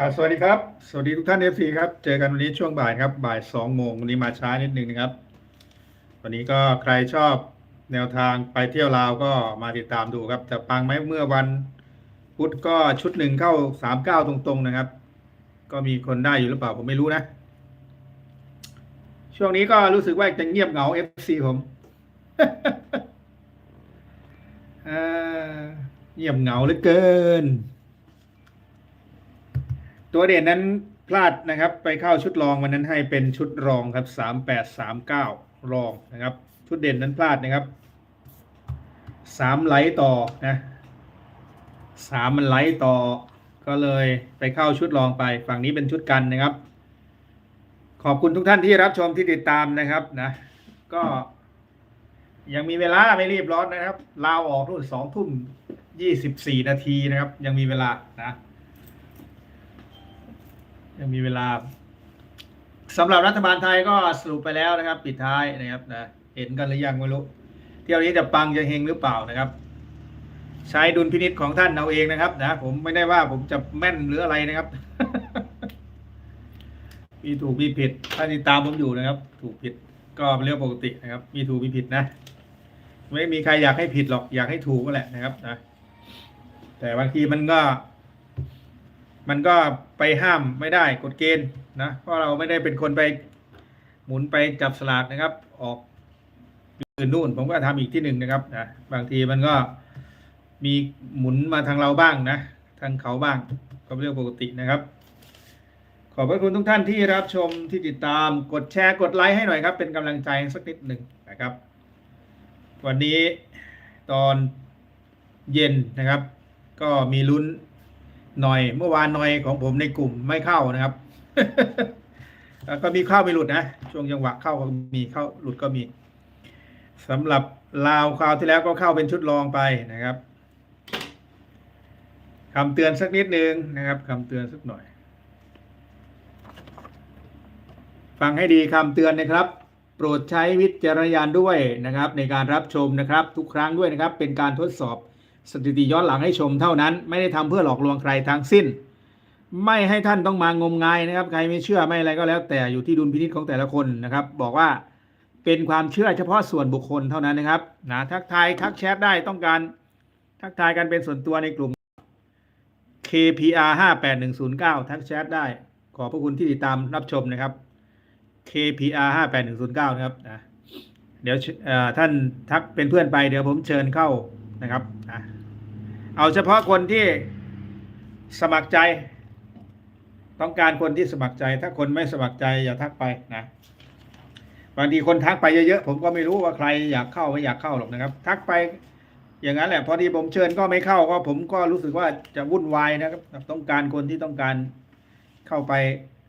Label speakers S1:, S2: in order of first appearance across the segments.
S1: ครับสวัสดีครับ สวัสดีทุกท่านเอฟซีครับ เจอกันวันนี้ช่วงบ่ายครับ บ่ายสองโมงวันนี้มาช้านิดนึงนะครับ วันนี้ก็ใครชอบแนวทางไปเที่ยวลาวก็มาติดตามดูครับ จะปังไหมเมื่อวันพุธก็ชุดหนึ่งเข้าสามเก้าตรงๆนะครับ ก็มีคนได้อยู่หรือเปล่าผมไม่รู้นะ ช่วงนี้ก็รู้สึกว่าจะเงียบเหงาเอฟซีผมเงียบเหงาเหลือเกิน ตัวเด่นนั้นพลาดนะครับ ไปเข้าชุดรองวันนั้นให้เป็นชุดรองครับสามแปดสามเก้ารองนะครับ ชุดเด่นนั้นพลาดนะครับสามไหลต่อนะสามมันไหลต่อ ก็เลยไปเข้าชุดรองไป ฝั่งนี้เป็นชุดกันนะครับ ขอบคุณทุกท่านที่รับชมที่ติดตามนะครับนะก็ยังมีเวลาไม่รีบร้อนนะครับลาออกรุ่นสองทุ่มยี่สิบสี่นาทีนะครับ ยังมีเวลานะ ยังมีเวลาสำหรับรัฐบาลไทยก็สรุปไปแล้วนะครับ ปิดท้ายนะครับนะเห็นกันหรือยังไม่รู้เที่ยวนี้จะปังจะเฮงหรือเปล่านะครับ ใช้ดุลพินิษของท่านเอาเองนะครับนะผมไม่ได้ว่าผมจะแม่นหรืออะไรนะครับ มีถูกมีผิดถ้าติดตามผมอยู่นะครับ ถูกผิดก็เป็นเรื่องปกตินะครับ มีถูกมีผิดนะ ไม่มีใครอยากให้ผิดหรอกอยากให้ถูกก็แหละนะครับนะแต่บางทีมันก็ มันก็ไปห้ามไม่ได้กฎเกณฑ์นะเพราะเราไม่ได้เป็นคนไปหมุนไปจับสลากนะครับ ออกอื่นนู่นผมก็ทำอีกที่หนึ่งนะครับนะบางทีมันก็มีหมุนมาทางเราบ้างนะ ทางเขาบ้างก็เป็นเรื่องปกตินะครับ ขอบพระคุณทุกท่านที่รับชมที่ติดตามกดแชร์กดไลค์ให้หน่อยครับ เป็นกำลังใจสักนิดหนึ่งนะครับ วันนี้ตอนเย็นนะครับ ก็มีลุ้น หน่อยเมื่อวานหน่อยของผมในกลุ่มไม่เข้านะครับ ก็มีเข้าไม่หลุดนะ ช่วงจังหวะเข้าก็มีเข้าหลุดก็มีสำหรับลาวคราวที่แล้วก็เข้าเป็นชุดรองไปนะครับคำเตือนสักนิดนึงนะครับคำเตือนสักหน่อย ฟังให้ดีคำเตือนนะครับ โปรดใช้วิจารณญาณด้วยนะครับ ในการรับชมนะครับ ทุกครั้งด้วยนะครับ เป็นการทดสอบ สถิติย้อนหลังให้ชมเท่านั้น ไม่ได้ทำเพื่อหลอกลวงใครทั้งสิ้น ไม่ให้ท่านต้องมางมงายนะครับ ใครไม่เชื่อไม่อะไรก็แล้ว แต่อยู่ที่ดุลพินิจของแต่ละคนนะครับ บอกว่าเป็นความเชื่อเฉพาะส่วนบุคคลเท่านั้นนะครับนะทักทายทักแชทได้ต้องการทักทายกันเป็นส่วนตัวในกลุ่ม KPR 58109 ทักแชทได้ ขอบพระคุณที่ติดตามรับชมนะครับ KPR 58109 นะครับนะเดี๋ยวท่านทักเป็นเพื่อนไปเดี๋ยวผมเชิญเข้านะครับนะ เอาเฉพาะคนที่สมัครใจ ต้องการคนที่สมัครใจ ถ้าคนไม่สมัครใจอย่าทักไปนะ บางทีคนทักไปเยอะๆผมก็ไม่รู้ว่าใครอยากเข้าไม่อยากเข้าหรอกนะครับ ทักไปอย่างนั้นแหละ พอดีผมเชิญก็ไม่เข้าก็ผมก็รู้สึกว่าจะวุ่นวายนะครับ ต้องการคนที่ต้องการเข้าไป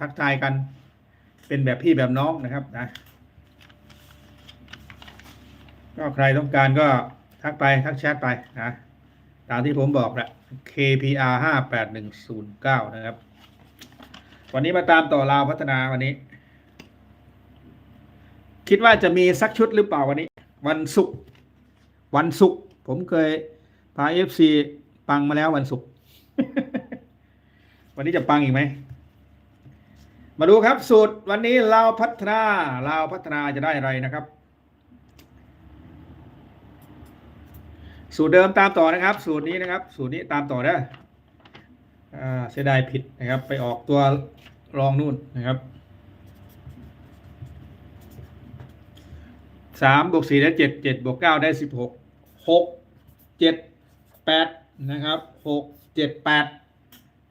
S1: ทักทายกัน เป็นแบบพี่แบบน้องนะครับนะก็ใครต้องการก็ทักไปทักแชทไปนะ ตามที่ผมบอกแหละ KPR ห้าแปดหนึ่งศูนย์เก้านะครับ วันนี้มาตามต่อราวพัฒนาวันนี้ คิดว่าจะมีสักชุดหรือเปล่าวันนี้ วันศุกร์วันศุกร์ผมเคยพาเอฟซีปังมาแล้ววันศุกร์วันนี้จะปังอีกไหม มาดูครับสูตรวันนี้เราพัฒนาเราพัฒนาจะได้อะไรนะครับ สูตรเดิมตามต่อนะครับ สูตรนี้นะครับ สูตรนี้ตามต่อนะอ่าเสียดายผิดนะครับ ไปออกตัวรองนู่นนะครับสามบวกสี่ได้เจ็ดเจ็ดบวกเก้าได้สิบหกหกเจ็ดแปดนะครับหกเจ็ดแปด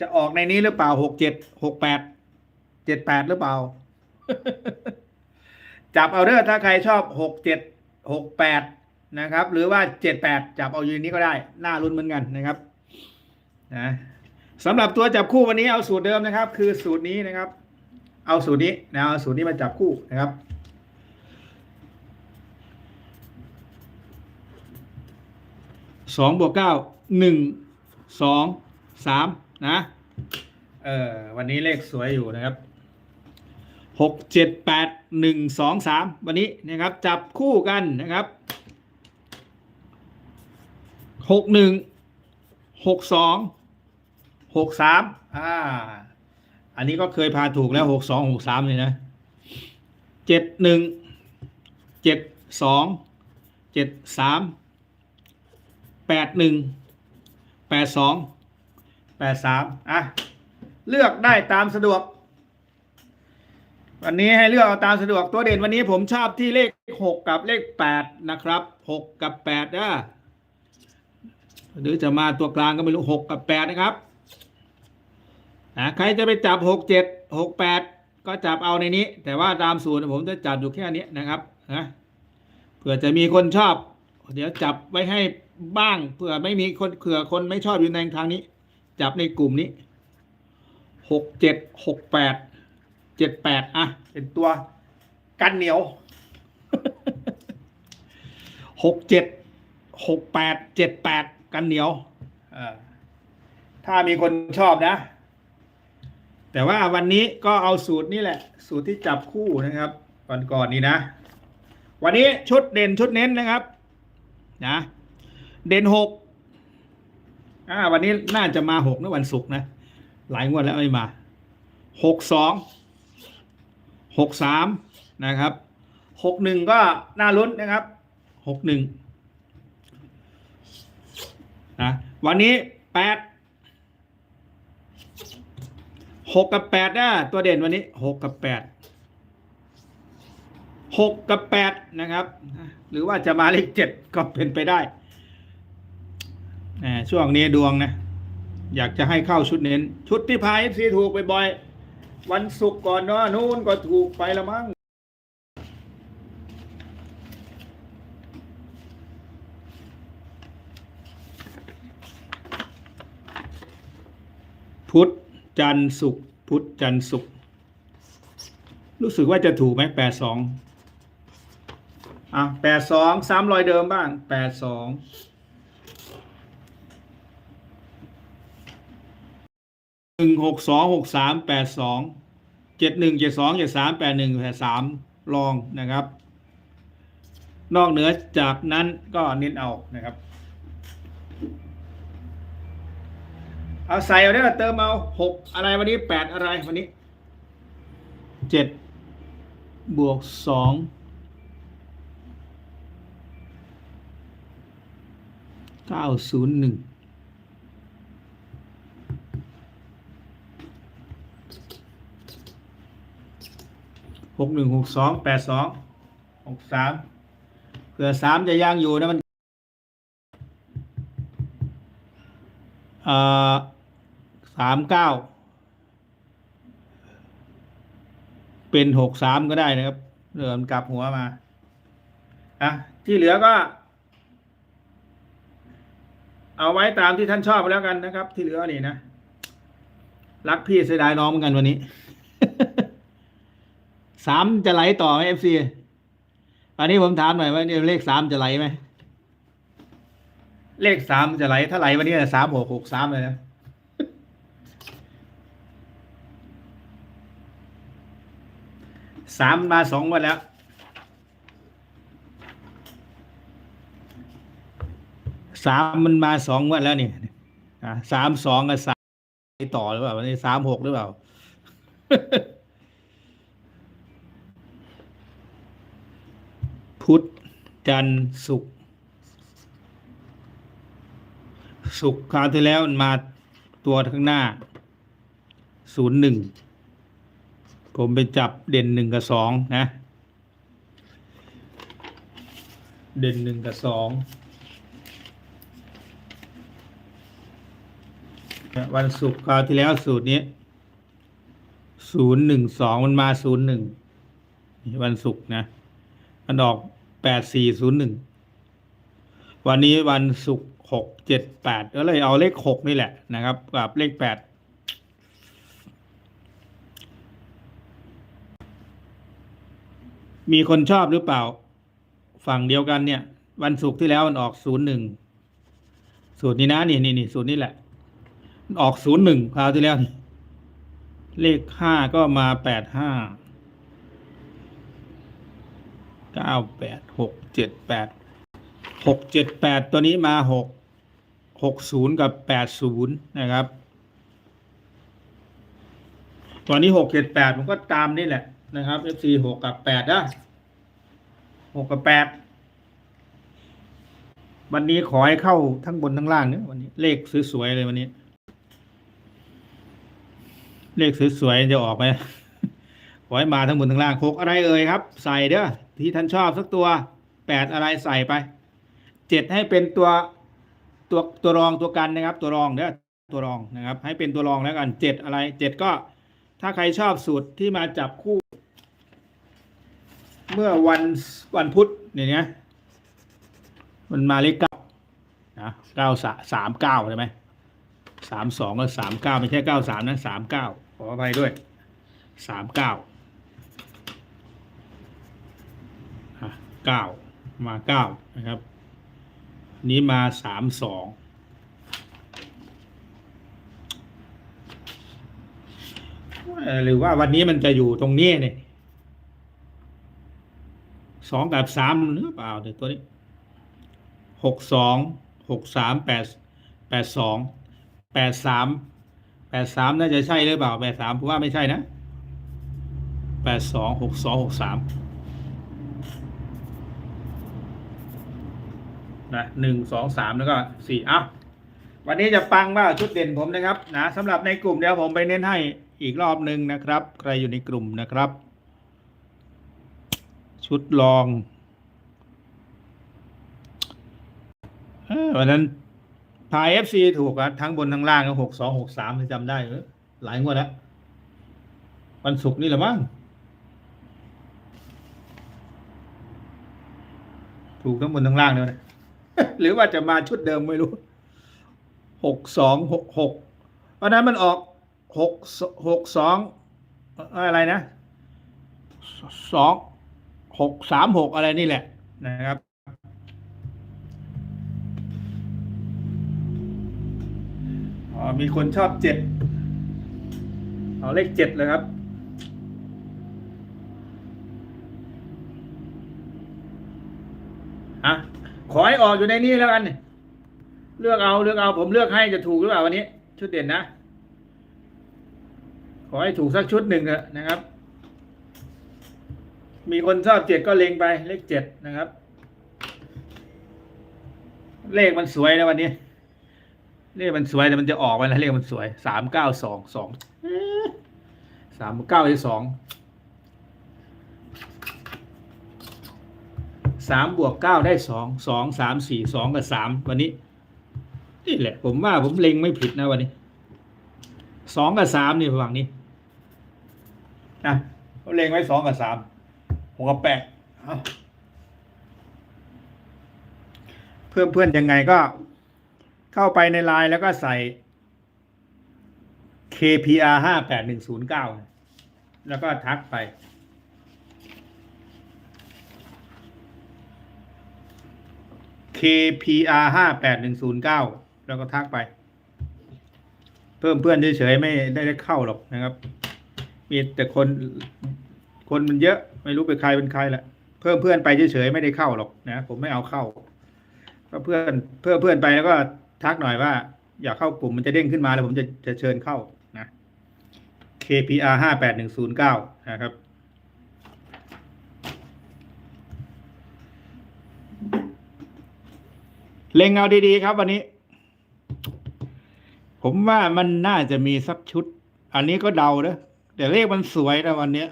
S1: จะออกในนี้หรือเปล่าหกเจ็ดหกแปดเจ็ดแปดหรือเปล่า จับเอาเด้อถ้าใครชอบหกเจ็ดหกแปด นะครับ หรือว่าเจ็ดแปดจับเอาอยู่นนี้ก็ได้ หน่ารุนเหมือนกันนะครับนะสำหรับตัวจับคู่วันนี้เอาสูตรเดิมนะครับ คือสูตรนี้นะครับ เอาสูตรนี้นะเอาสูตรนี้มาจับคู่นะครับสองบวกเก้าหนึ่งสองสามนะเออวันนี้เลขสวยอยู่นะครับหกเจ็ดแปดหนึ่งสองสามวันนี้นะครับจับคู่กันนะครับ หกหนึ่งหกสองหกสามอ่า อันนี้ก็เคยพาถูกแล้วหกสองหกสามเลยนะเจ็ดหนึ่งเจ็ดสองเจ็ดสามแปดหนึ่งแปดสองแปดสามอะ เลือกได้ตามสะดวก วันนี้ให้เลือกเอาตามสะดวกตัวเด่นวันนี้ผมชอบที่เลขหกกับเลขแปดนะครับหกกับแปดนะ หรือจะมาตัวกลางก็ไม่รู้หกกับแปดนะครับอะใครจะไปจับหกเจ็ดหกแปดก็จับเอาในนี้ แต่ว่าตามสูตรผมจะจับอยู่แค่นี้นะครับนะเผื่อจะมีคนชอบ เดี๋ยวจับไว้ให้บ้างเผื่อไม่มีคนเผื่อคนไม่ชอบอยู่ในทางนี้ จับในกลุ่มนี้หกเจ็ดหกแปดเจ็ดแปดอะเป็นตัวกันเหนียวหกเจ็ดหกแปดเจ็ดแปด กันเหนียวถ้ามีคนชอบนะ แต่ว่าวันนี้ก็เอาสูตรนี่แหละ สูตรที่จับคู่นะครับวันก่อนนี้นะ วันนี้ชุดเด่นชุดเน้นนะครับนะเด่นหกอ่าวันนี้น่าจะมาหกนะวันศุกร์นะ หลายงวดแล้วไม่มาหกสองหกสามนะครับหกหนึ่งก็น่าลุ้นนะครับหกหนึ่งนะ วันนี้แปดหกกับแปดนะตัวเด่นวันนี้หกกับแปดหกกับแปดนะครับ หรือว่าจะมาเลขเจ็ดก็เป็นไปได้ช่วงนี้ดวงนะ อยากจะให้เข้าชุดเน้น ชุดที่พายซีถูกไปบ่อยๆวันศุกร์ก่อนเนาะนู่นก็ถูกไปละมั้ง พุธจันทร์ศุกร์พุธจันทร์ศุกร์รู้สึกว่าจะถูกไหมแปดสองอะแปดสองซ้ำรอยเดิมบ้างแปดสองหนึ่งหกสองหกสามแปดสองเจ็ดหนึ่งเจ็ดสองเจ็ดสามแปดหนึ่งแปดสามลองนะครับ นอกเหนือจากนั้นก็เน้นเอานะครับ เอาใส่เอาได้เติมเอาหกอะไรวันนี้แปดอะไรวันนี้เจ็ดบวกสองเก้าศูนย์หนึ่งหกหนึ่งหกสองแปดสองหกสามเผื่อสามจะยังอยู่นะมันอ่อ สามเก้าเป็นหกสามก็ได้นะครับเหลือมกลับหัวมาอะที่เหลือก็ เอาไว้ตามที่ท่านชอบแล้วกันนะครับ ที่เหลือนี่นะ รักพี่เสียดายน้องเหมือนกันวันนี้สามจะไหลต่อไหมเอฟซีอันนี้ผมถามหน่อยว่าเนี่ยเลขสามจะไหลไหม เลขสามจะไหลถ้าไหลวันนี้สามหกหกสามเลยนะ สามมาสองวันแล้ว สามมันมาสองวันแล้วนี่อะสามสองกับสามต่อหรือเปล่าวันนี้สามหกหรือเปล่า พุธจันทร์ศุกร์ศุกร์คราวที่แล้วมันมาตัวข้างหน้าศูนย์หนึ่ง ผมไปจับเด่นหนึ่งกับสองนะ เด่นหนึ่งกับสองวันศุกร์คราวที่แล้วสูตรนี้ศูนย์หนึ่งสองมันมาศูนย์หนึ่งวันศุกร์นะมันออกแปดสี่ศูนย์หนึ่งวันนี้วันศุกร์หกเจ็ดแปดก็เลยเอาเลขหกนี่แหละนะครับ กับเลขแปด มีคนชอบหรือเปล่า ฝั่งเดียวกันเนี่ย วันศุกร์ที่แล้วมันออกศูนย์หนึ่งสูตรนี้นะนี่นี่นี่สูตรนี้แหละ ออกศูนย์หนึ่งคราวที่แล้ว เลขห้าก็มาแปดห้าเก้าแปดหกเจ็ดแปดหกเจ็ดแปดตัวนี้มาหกหกศูนย์กับแปดศูนย์นะครับ ตอนนี้หกเจ็ดแปดผมก็ตามนี่แหละ นะครับ FC หกกับแปดนะหกกับแปดวันนี้ขอให้เข้าทั้งบนทั้งล่างเนี่ยวันนี้เลขสวยๆเลยวันนี้ เลขสวยๆจะออกไหมขอให้มาทั้งบนทั้งล่างหกอะไรเอ่ยครับ ใส่เด้อที่ท่านชอบสักตัวแปดอะไรใส่ไปเจ็ดให้เป็นตัวตัวตัวรองตัวกันนะครับ ตัวรองเด้อตัวรองนะครับ ให้เป็นตัวรองแล้วกันเจ็ดอะไรเจ็ดก็ ถ้าใครชอบสูตรที่มาจับคู่ เมื่อวันวันพุธเนี่ยนะมันมาเลขเก้านะเก้าสามเก้าใช่ไหมสามสองก็สามเก้าไม่ใช่เก้าสามนะสามเก้าขออภัยด้วยสามเก้าเก้ามาเก้านะครับ นี้มาสามสองหรือว่าวันนี้มันจะอยู่ตรงนี้เนี่ย สองกับสามหรือเปล่าเดี๋ยวตัวนี้หกสองหกสามแปดแปดสองแปดสามแปดสามน่าจะใช่หรือเปล่าแปดสามผมว่าไม่ใช่นะแปดสองหกสองหกสามนะหนึ่งสองสามแล้วก็สี่อะวันนี้จะฟังว่าชุดเด่นผมนะครับนะสำหรับในกลุ่มเดี๋ยวผมไปเน้นให้อีกรอบหนึ่งนะครับ ใครอยู่ในกลุ่มนะครับ ชุดลองวันนั้นพายเอฟซีถูกอะทั้งบนทั้งล่างก็หกสองหกสามจำได้เออหลายงวดแล้ววันศุกร์นี่แหละมั้งถูกทั้งบนทั้งล่างเลยนะหรือว่าจะมาชุดเดิมไม่รู้หกสองหกหกเพราะนั้นมันออกหกหกสองอะไรนะสอง หกสามหกอะไรนี่แหละนะครับอ๋อมีคนชอบเจ็ดเอาเลขเจ็ดเลยครับอะขอให้ออกอยู่ในนี้แล้วกัน เลือกเอาเลือกเอาผมเลือกให้จะถูกหรือเปล่าวันนี้ ชุดเด่นนะ ขอให้ถูกสักชุดหนึ่งเถอะนะครับ มีคนชอบเจ็ดก็เล็งไปเลขเจ็ดนะครับ เลขมันสวยนะวันนี้ เลขมันสวยแต่มันจะออกไปแล้วเลขมันสวยสามเก้าสองสองสามเก้าที่สองสามบวกเก้าได้สองสองสามสี่สองกับสามวันนี้นี่แหละ ผมว่าผมเล็งไม่ผิดนะวันนี้สองกับสามนี่ฝั่งนี้นะเขาเล็งไว้สองกับสาม หัวกับแปดเอาเพื่อนเพื่อนยังไงก็ เข้าไปในไลน์แล้วก็ใส่ KPR ห้าแปดหนึ่งศูนย์เก้าแล้วก็ทักไป KPR ห้าแปดหนึ่งศูนย์เก้าแล้วก็ทักไป เพิ่มเพื่อนเฉยๆไม่ได้เข้าหรอกนะครับ มีแต่คนคนมันเยอะ ไม่รู้เป็นใครเป็นใครแหละเพิ่มเพื่อนไปเฉยๆไม่ได้เข้าหรอกนะผมไม่เอาเข้าก็เพื่อนเพื่อเพื่อนไปแล้วก็ทักหน่อยว่า อยากเข้ากลุ่มมันจะเด้งขึ้นมาแล้วผมจะจะเชิญเข้านะ KPR ห้าแปดหนึ่งศูนย์เก้านะครับ เล็งเอาดีๆครับวันนี้ ผมว่ามันน่าจะมีสักชุด อันนี้ก็เดาเนะแต่เลขมันสวยนะวันเนี้ย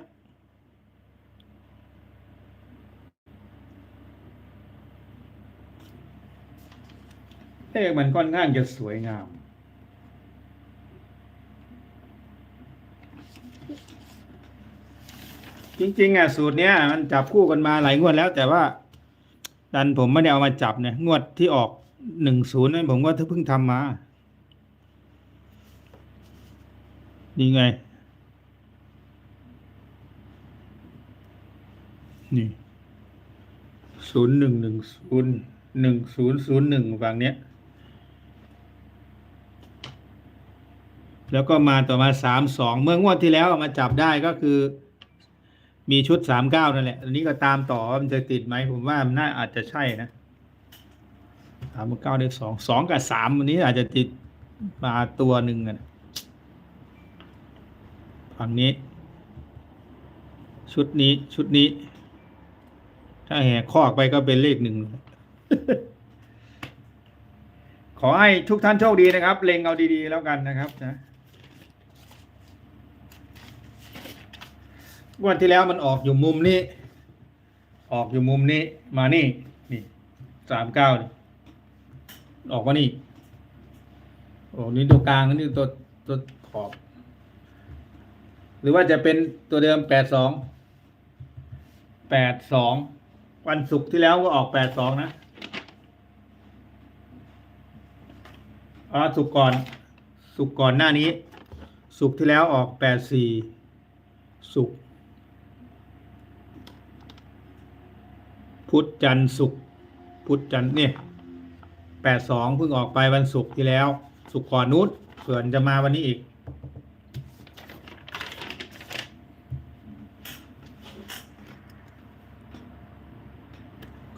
S1: เลขมันค่อนข้างจะสวยงาม จริงๆอะสูตรเนี้ยมันจับคู่กันมาหลายงวดแล้วแต่ว่า ดันผมไม่ได้เอามาจับเนี่ยงวดที่ออกหนึ่งศูนย์นั้นผมก็เพิ่งทำมานี่ไง นี่ศูนย์หนึ่งหนึ่งศูนย์หนึ่งศูนย์ศูนย์หนึ่งฝั่งเนี้ย แล้วก็มาต่อมาสามสองเมื่องวดที่แล้วมาจับได้ก็คือ มีชุดสามเก้านั่นแหละอันนี้ก็ตามต่อว่ามันจะติดไหมผมว่ามันน่าอาจจะใช่นะสามเก้าได้สองสองกับสามวันนี้อาจจะติดมาตัวหนึ่งอะนะฝั่งนี้ ชุดนี้ชุดนี้ ถ้าแหกคอกไปก็เป็นเลขหนึ่งขอให้ทุกท่านโชคดีนะครับ เล็งเอาดีๆแล้วกันนะครับนะ งวันที่แล้วมันออกอยู่มุมนี้ ออกอยู่มุมนี้ มานี่ นี่สามเก้านี่ออกมานี่ โอ้นี่ตัวกลางนี่ตัวตัวขอบ หรือว่าจะเป็นตัวเดิมแปดสองแปดสองวันศุกร์ที่แล้วก็ออกแปดสองนะอ๋อศุกร์ก่อนศุกร์ก่อนหน้านี้ศุกร์ที่แล้วออกแปดสี่ศุก พุธจันทร์ศุกร์พุธจันทร์เนี่ยแปดสองเพิ่งออกไปวันศุกร์ที่แล้ว ศุกร์ก่อนนู้นส่วนจะมาวันนี้อีก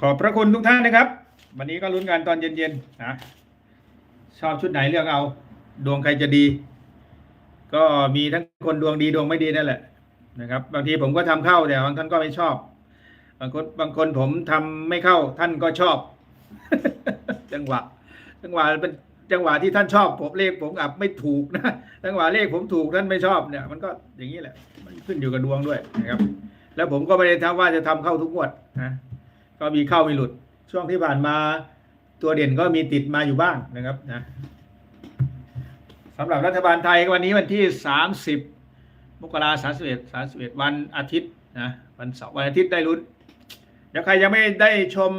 S1: ขอบพระคุณทุกท่านนะครับ วันนี้ก็ลุ้นกันตอนเย็นๆนะชอบชุดไหนเลือกเอา ดวงใครจะดี ก็มีทั้งคนดวงดีดวงไม่ดีนั่นแหละนะครับ บางทีผมก็ทำเข้าแต่บางท่านก็ไม่ชอบ บางคนบางคนผมทำไม่เข้าท่านก็ชอบ จังหวะ จังหวะเป็นจังหวะที่ท่านชอบผมเลขผมอับไม่ถูกนะจังหวะเลขผมถูกท่านไม่ชอบเนี่ย มันก็อย่างนี้แหละ มันขึ้นอยู่กับดวงด้วยนะครับ แล้วผมก็ไม่ได้ทำว่าจะทำเข้าทุกงวดนะก็มีเข้ามีหลุด ช่วงที่ผ่านมาตัวเด่นก็มีติดมาอยู่บ้างนะครับนะสำหรับรัฐบาลไทยวันนี้วันที่ 30 มกราสามสิบเอ็ดสามสิบเอ็ดวันอาทิตย์นะวันเสาร์วันอาทิตย์ได้ลุ้น ดี๋ยวใครยังไม่ได้ชม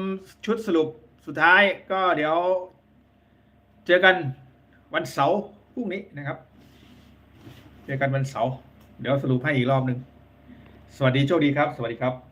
S1: ชุดสรุปสุดท้ายก็เดี๋ยว เจอกันวันเสาร์พรุ่งนี้นะครับ เจอกันวันเสาร์เดี๋ยวสรุปให้อีกรอบหนึ่งสวัสดีโชคดีครับ สวัสดีครับ